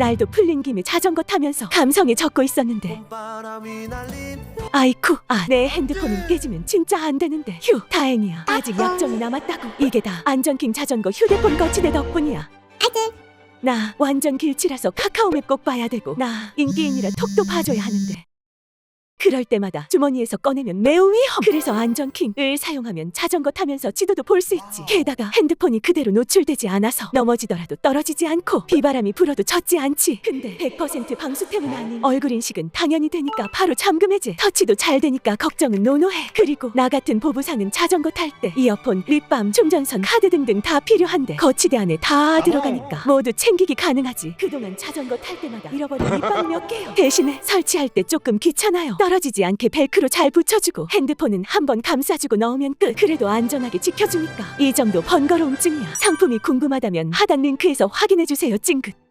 날도 풀린 김에 자전거 타면서 감성에 젖고 있었는데 아이쿠 아 내 핸드폰은 깨지면 진짜 안 되는데. 휴 다행이야. 아직 약정이 남았다고. 이게 다 안전킹 자전거 휴대폰 거치대 덕분이야. 나 완전 길치라서 카카오맵 꼭 봐야 되고. 나 인기인이라 톡도 봐줘야 하는데 그럴 때마다 주머니에서 꺼내면 매우 위험. 그래서 안전킹을 사용하면 자전거 타면서 지도도 볼 수 있지. 게다가 핸드폰이 그대로 노출되지 않아서 넘어지더라도 떨어지지 않고 비바람이 불어도 젖지 않지. 근데 100% 방수템은 아닌 얼굴 인식은 당연히 되니까 바로 잠금해제. 터치도 잘 되니까 걱정은 노노해. 그리고 나 같은 보부상은 자전거 탈 때 이어폰, 립밤, 충전선, 카드 등등 다 필요한데 거치대 안에 다 들어가니까 모두 챙기기 가능하지. 그동안 자전거 탈 때마다 잃어버린 립밤 몇 개요? 대신에 설치할 때 조금 귀찮아요. 떨 어지지 않게 벨크로 잘 붙여주고 핸드폰은 한번 감싸주고 넣으면 끝. 그래도 안전하게 지켜주니까. 이 정도 번거로움증이야. 상품이 궁금하다면 하단 링크에서 확인해주세요 찡긋